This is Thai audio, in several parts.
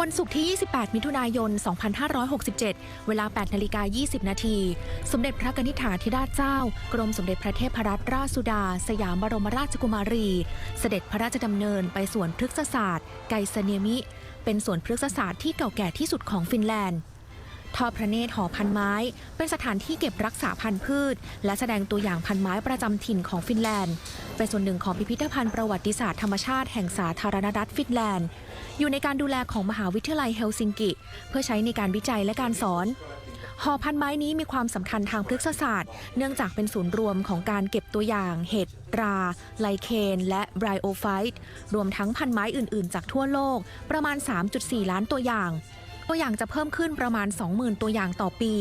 วันศุกร์ที่ 28 มิถุนายน 2567 เวลา 8 นาฬิกา 20 นาที สมเด็จพระกนิษฐาธิราชเจ้า กรมสมเด็จพระเทพรัตนราชสุดา สยามบรมราชกุมารี เสด็จพระราชดำเนินไปสวนพฤกษศาสตร์ ไกเซเนมิ เป็นสวนพฤกษศาสตร์ที่เก่าแก่ที่สุดของฟินแลนด์ ทอดพระเนตรหอพันไม้ เป็นสถานที่เก็บรักษาพันธุ์พืช และแสดงตัวอย่างพันไม้ประจำถิ่นของฟินแลนด์ เป็นส่วนหนึ่งของพิพิธภัณฑ์ประวัติศาสตร์ธรรมชาติแห่งสาธารณรัฐฟินแลนด์ อยู่ในการดูแลของมหาวิทยาลัยเฮลซิงกิ เพื่อใช้ในการวิจัยและการสอนหอพันไม้นี้มีความสำคัญทางพฤกษศาสตร์ เนื่องจากเป็นศูนย์รวมของการเก็บตัวอย่างเห็ด รา ไลเคน และไบรโอไฟต์ รวมทั้งพันไม้อื่น ๆ จากทั่วโลก ประมาณ 3.4 ล้านตัวอย่าง ตัวอย่างจะเพิ่มขึ้นประมาณ 20,000 ตัวอย่างต่อปี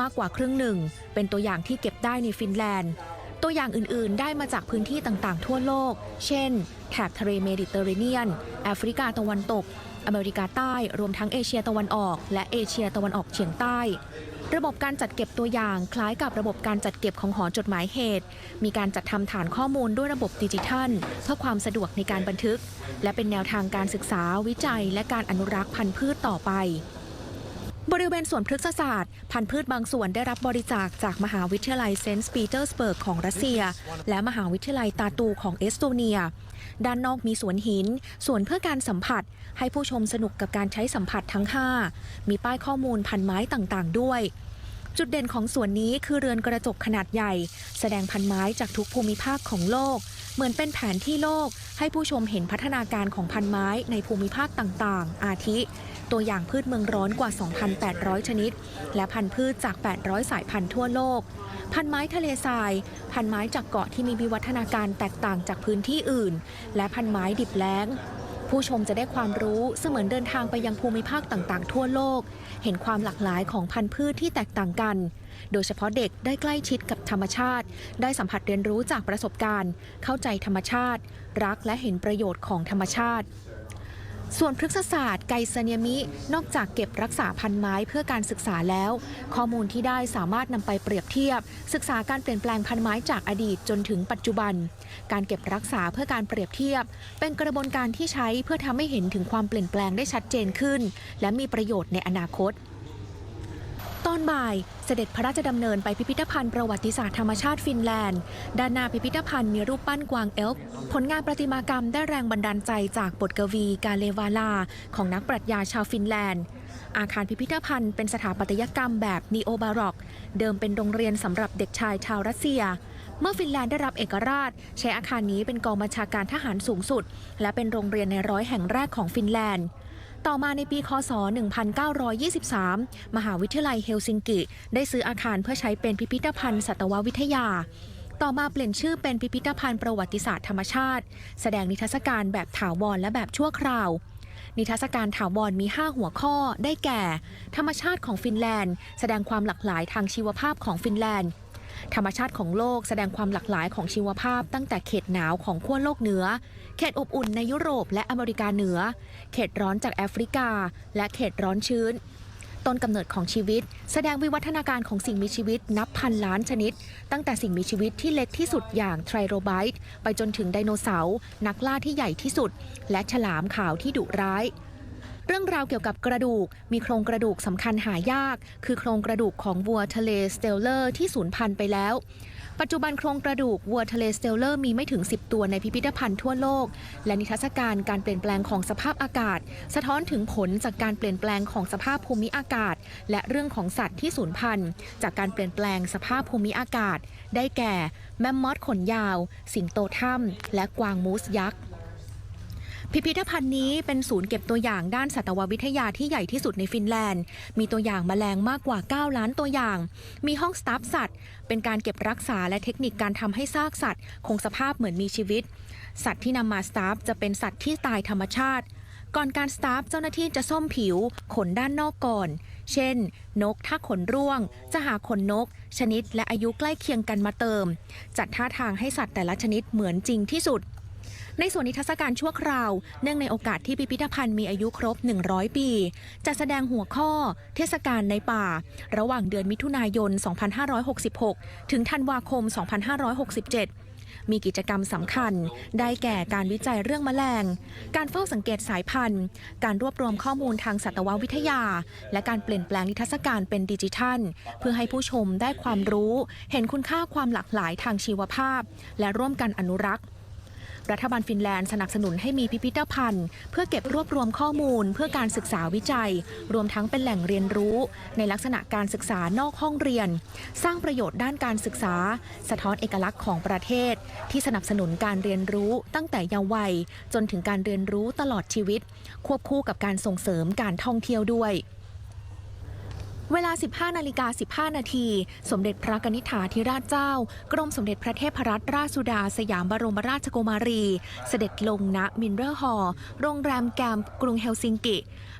มากกว่าครึ่งหนึ่ง เป็นตัวอย่างที่เก็บได้ในฟินแลนด์ ตัวอย่างอื่น ๆ ได้มาจากพื้นที่ต่าง ๆ ทั่วโลก เช่น แถบทะเลเมดิเตอร์เรเนียน แอฟริกาตะวันตก อเมริกาใต้ รวมทั้งเอเชียตะวันออก และเอเชียตะวันออกเฉียงใต้ ระบบการจัดเก็บตัวอย่างคล้ายกับระบบการจัดเก็บของหอจดหมายเหตุ มีการจัดทำฐานข้อมูลด้วยระบบดิจิทัล เพื่อความสะดวกในการบันทึก และเป็นแนวทางการศึกษาวิจัย และการอนุรักษ์พันธุ์พืชต่อไป บริเวณสวนพฤกษศาสตร์ พันธุ์พืชบางส่วนได้รับบริจาคจากมหาวิทยาลัยเซนต์ปีเตอร์สเบิร์กของรัสเซีย และมหาวิทยาลัยตาตูของเอสโตเนีย ด้านนอกมีสวนหินสวนเพื่อการสัมผัส ให้ผู้ชมสนุกกับการใช้สัมผัสทั้ง 5 มีป้ายข้อมูลพันไม้ต่างๆ ด้วย จุดเด่นของสวนนี้คือเรือนกระจกขนาดใหญ่ แสดงพันไม้จากทุกภูมิภาคของโลก เหมือนเป็นแผนที่โลกให้ผู้ชมเห็นพัฒนาการของพันไม้ในภูมิภาคต่างๆ อาทิ ตัวอย่างพืชเมืองร้อนกว่า 2,800 ชนิด และพันธุ์พืชจาก 800 สายพันธุ์ทั่วโลก พันไม้ทะเลทราย พันไม้จากเกาะที่มีวิวัฒนาการแตกต่างจากพื้นที่อื่น และพันไม้ดิบแล้ง ผู้ชมจะได้ความรู้เสมือนเดินทางไปยังภูมิภาคต่างๆ ทั่วโลก เห็นความหลากหลายของพันธุ์พืชที่แตกต่างกัน โดยเฉพาะเด็กได้ใกล้ชิดกับธรรมชาติ ได้สัมผัสเรียนรู้จากประสบการณ์ เข้าใจธรรมชาติ รักและเห็นประโยชน์ของธรรมชาติ ส่วนพฤกษศาสตร์ไกเซเนียมิ นอกจากเก็บรักษาพันไม้เพื่อการศึกษาแล้ว ข้อมูลที่ได้สามารถนำไปเปรียบเทียบ ศึกษาการเปลี่ยนแปลงพันไม้จากอดีตจนถึงปัจจุบัน การเก็บรักษาเพื่อการเปรียบเทียบ เป็นกระบวนการที่ใช้เพื่อทำให้เห็นถึงความเปลี่ยนแปลงได้ชัดเจนขึ้น และมีประโยชน์ในอนาคต ตอนบ่ายเสด็จพระราชดำเนินไปพิพิธภัณฑ์ประวัติศาสตร์ธรรมชาติฟินแลนด์ ด้านหน้าพิพิธภัณฑ์มีรูปปั้นกวางเอลฟ์ผลงานประติมากรรมได้แรงบันดาลใจจากบทกวีกาเลวาลา ของนักปรัชญาชาวฟินแลนด์ อาคารพิพิธภัณฑ์เป็นสถาปัตยกรรมแบบนีโอบาร็อก เดิมเป็นโรงเรียนสำหรับเด็กชายชาวรัสเซีย เมื่อฟินแลนด์ได้รับเอกราช ใช้อาคารนี้เป็นกองบัญชาการทหารสูงสุด และเป็นโรงเรียนในร้อยแห่งแรกของฟินแลนด์ ต่อมาในปีคศ 1923 มหาวิทยาลัยเฮลซิงกิ ได้ซื้ออาคารเพื่อใช้เป็นพิพิธภัณฑ์สัตววิทยา ต่อมาเปลี่ยนชื่อเป็นพิพิธภัณฑ์ประวัติศาสตร์ธรรมชาติ แสดงนิทรรศการแบบถาวรและแบบชั่วคราว นิทรรศการถาวรมี 5 หัวข้อ ได้แก่ ธรรมชาติของฟินแลนด์ แสดงความหลากหลายทางชีวภาพของฟินแลนด์ ธรรมชาติของโลกแสดงความหลากหลายของชีวภาพ ตั้งแต่เขตหนาวของขั้วโลกเหนือ เขตอบอุ่นในยุโรปและอเมริกาเหนือ เขตร้อนจากแอฟริกา และเขตร้อนชื้น ต้นกำเนิดของชีวิต แสดงวิวัฒนาการของสิ่งมีชีวิตนับพันล้านชนิด ตั้งแต่สิ่งมีชีวิตที่เล็กที่สุดอย่างไทรโรไบต์ไปจนถึงไดโนเสาร์นักล่าที่ใหญ่ที่สุด และฉลามขาวที่ดุร้าย เรื่องราวเกี่ยวกับกระดูก มีโครงกระดูกสำคัญหายาก คือโครงกระดูกของวัวทะเลสเตลเลอร์ที่สูญพันธุ์ไปแล้ว ปัจจุบันโครงกระดูกวัวทะเลสเตลเลอร์มีไม่ถึง 10 ตัวในพิพิธภัณฑ์ทั่วโลก และนิทรรศการการเปลี่ยนแปลงของสภาพอากาศ สะท้อนถึงผลจากการเปลี่ยนแปลงของสภาพภูมิอากาศ และเรื่องของสัตว์ที่สูญพันธุ์จากการเปลี่ยนแปลงสภาพภูมิอากาศ ได้แก่ แมมมอธขนยาว สิงโตถ้ำและกวางมูสยักษ์ พิพิธภัณฑ์นี้เป็นศูนย์เก็บตัวอย่างด้านสัตววิทยาที่ใหญ่ที่สุดในฟินแลนด์ มีตัวอย่างแมลงมากกว่า 9 ล้านตัวอย่าง มีห้องสตาฟสัตว์ เป็นการเก็บรักษาและเทคนิคการทำให้ซากสัตว์ คงสภาพเหมือนมีชีวิต สัตว์ที่นำมาสตาฟจะเป็นสัตว์ที่ตายธรรมชาติ ก่อนการสตาฟเจ้าหน้าที่จะส้มผิว ขนด้านนอกก่อน เช่น นกถ้าขนร่วง จะหาขนนก ชนิดและอายุใกล้เคียงกันมาเติม จัดท่าทางให้สัตว์แต่ละชนิดเหมือนจริงที่สุด ในส่วนนิทรรศการชั่วคราว เนื่องในโอกาสที่พิพิธภัณฑ์มีอายุครบ 100 ปีจะแสดงหัวข้อ เทศกาลในป่า ระหว่างเดือนมิถุนายน 2566 ถึงธันวาคม 2567มีกิจกรรมสำคัญ ได้แก่การวิจัยเรื่องแมลง การเฝ้าสังเกตสายพันธุ์ การรวบรวมข้อมูลทางสัตววิทยา และการเปลี่ยนแปลงนิทรรศการเป็นดิจิทัล เพื่อให้ผู้ชมได้ความรู้ เห็นคุณค่าความหลากหลายทางชีวภาพ และร่วมกันอนุรักษ์ รัฐบาลฟินแลนด์สนับสนุนให้มีพิพิธภัณฑ์ เพื่อเก็บรวบรวมข้อมูล เพื่อการศึกษาวิจัย รวมทั้งเป็นแหล่งเรียนรู้ ในลักษณะการศึกษานอกห้องเรียน สร้างประโยชน์ด้านการศึกษา สะท้อนเอกลักษณ์ของประเทศ ที่สนับสนุนการเรียนรู้ตั้งแต่เยาว์วัย จนถึงการเรียนรู้ตลอดชีวิต ควบคู่กับการส่งเสริมการท่องเที่ยวด้วย เวลา 15นาฬิกา15 นาที สมเด็จพระกนิษฐาธิราชเจ้า กรมสมเด็จพระเทพรัตนราชสุดาสยามบรมราชกุมารี เสด็จลงณมินเรอร์ฮอลล์โรงแรมแกมกรุงเฮลซิงกิ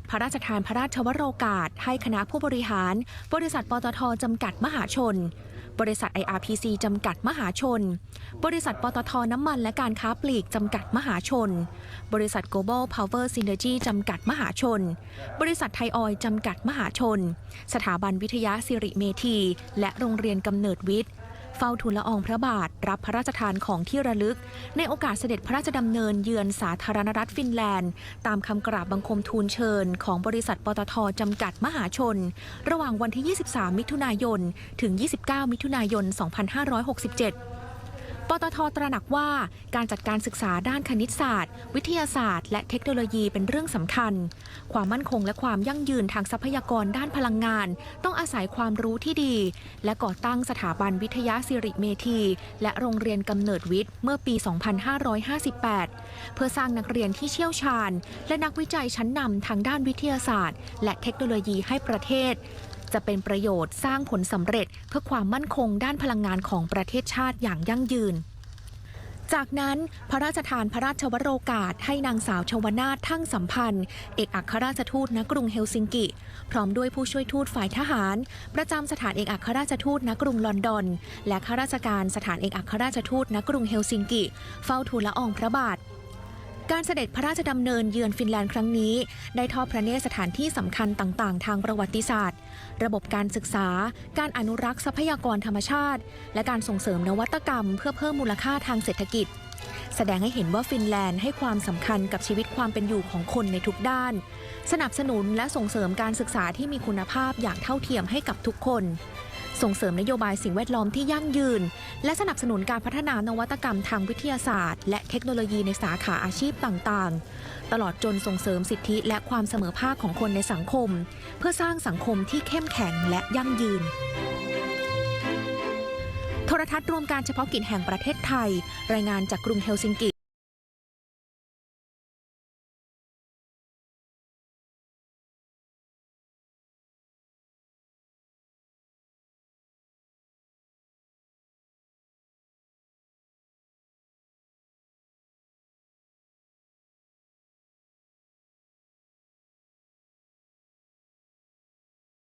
พระราชทานพระราชวโรกาส ให้คณะผู้บริหาร บริษัทปตทจำกัดมหาชน บริษัท IRPC จำกัดมหาชน บริษัทปตทน้ำมันและการค้าปลีกจำกัดมหาชน บริษัท Global Power Synergy จำกัดมหาชน บริษัทไทยออยจำกัดมหาชน สถาบันวิทยาสิริเมธี และโรงเรียนกำเนิดวิทย์ เฝ้าทูลละอองพระบาท รับพระราชทานของที่ระลึก ในโอกาสเสด็จพระราชดำเนินเยือนสาธารณรัฐฟินแลนด์ ตามคำกราบบังคมทูลเชิญ ของบริษัทปตทจำกัดมหาชน ระหว่างวันที่ 23 มิถุนายน ถึง 29 มิถุนายน 2567 ปตทตระหนักว่าการจัดการศึกษาด้านคณิตศาสตร์ วิทยาศาสตร์ และเทคโนโลยีเป็นเรื่องสำคัญ ความมั่นคงและความยั่งยืนทางทรัพยากรด้านพลังงาน ต้องอาศัยความรู้ที่ดี และก่อตั้งสถาบันวิทยาสิริเมธี และโรงเรียนกำเนิดวิทย์เมื่อปี 2558 เพื่อสร้างนักเรียนที่เชี่ยวชาญ และนักวิจัยชั้นนำทางด้านวิทยาศาสตร์ และเทคโนโลยีให้ประเทศ จะเป็นประโยชน์สร้างผลสำเร็จเพื่อความมั่นคงด้านพลังงานของประเทศชาติอย่างยั่งยืนจากนั้นพระราชทานพระราชวโรกาสให้นางสาวชวนาถทั้งสัมพันธ์ เอกอัครราชทูตณกรุงเฮลซิงกิ พร้อมด้วยผู้ช่วยทูตฝ่ายทหาร ประจำสถานเอกอัครราชทูตณกรุงลอนดอน และข้าราชการสถานเอกอัครราชทูตณกรุงเฮลซิงกิ เฝ้าทูลละอองพระบาท การเสด็จพระราชดำเนินเยือนฟินแลนด์ครั้งนี้ ได้ทอดพระเนตรสถานที่สำคัญต่างๆ ทางประวัติศาสตร์ ระบบการศึกษา การอนุรักษ์ทรัพยากรธรรมชาติ และการส่งเสริมนวัตกรรม เพื่อเพิ่มมูลค่าทางเศรษฐกิจ แสดงให้เห็นว่าฟินแลนด์ให้ความสำคัญกับชีวิตความเป็นอยู่ของคนในทุกด้าน สนับสนุนและส่งเสริมการศึกษาที่มีคุณภาพอย่างเท่าเทียมให้กับทุกคน ส่งเสริมนโยบายสิ่งแวดล้อมที่ยั่งยืน และสนับสนุนการพัฒนานวัตกรรมทางวิทยาศาสตร์ และเทคโนโลยีในสาขาอาชีพต่างๆ ตลอดจนส่งเสริมสิทธิและความเสมอภาคของคนในสังคม เพื่อสร้างสังคมที่เข้มแข็งและยั่งยืนโทรทัศน์รวมการเฉพาะกิจแห่งประเทศไทย รายงานจากกรุงเฮลซิงกิ